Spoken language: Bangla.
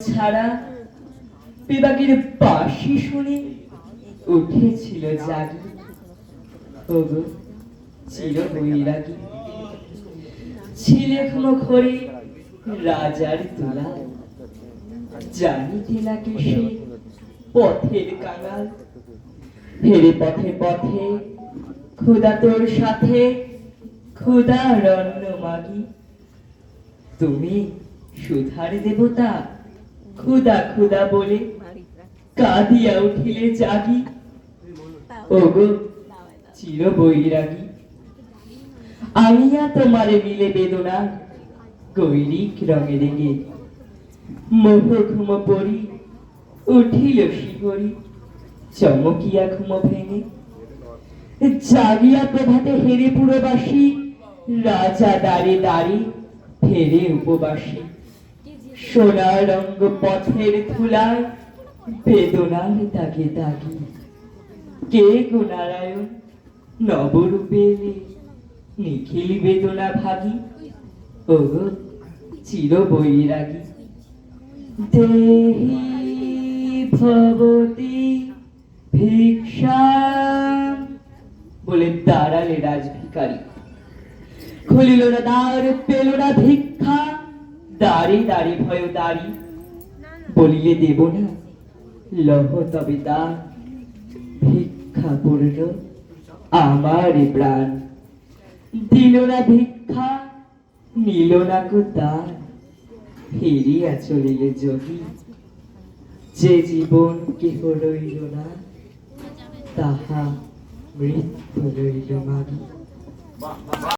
ছাড়া পিবাগির বাঁশি শুনে উঠেছিল জাগি বৈরাগী। ছিলে মুখরে রাজার তুলা জানিতে সে পথের কাঙাল। ফেরে পথে পথে খুদা তোর সাথে খুদা রণ্য মাগি। তুমি সুধার দেবতা খুদা খুদা বলে কাঁদিয়া উঠিলে জাগি। ওগো, চির বৈরাগী। আমিয়া তোমারে মিলে বেদনা, গৈরিক রঙে রেগে। মোহ ঘুম পড়ি উঠিল শিহরি, চমকিয়া ঘুম ভেঙে। জাগিয়া প্রভাতে হেরে পুরবাসী, রাজা দাঁড়ে দাঁড়ি ফেরে উপবাসী। সোনা রঙ্গ পথের ধুলায় বেদনার দাগে দাগি। কে গো নবরূপে নিখিল বেদনা ভাগি। ওগো, চির বৈরাগী। দেহি ভবতি ভিক্ষা বলে দাঁড়ালে রাজভিকারী। খুলিল না, দ্বার পেল না ভিক্ষা। দাঁড়ি দাঁড়ি ভয় দাঁড়ি। বলিলে দেব না, লহ তবে দান ভিক্ষা পড়ল আমার প্রাণ। দিল না ভিক্ষা, নিল না কো দান ফিরিয়া চলিলে যোগী। যে জীবন কেহ রইল না, তাহা মৃত্যু রইল মাগি।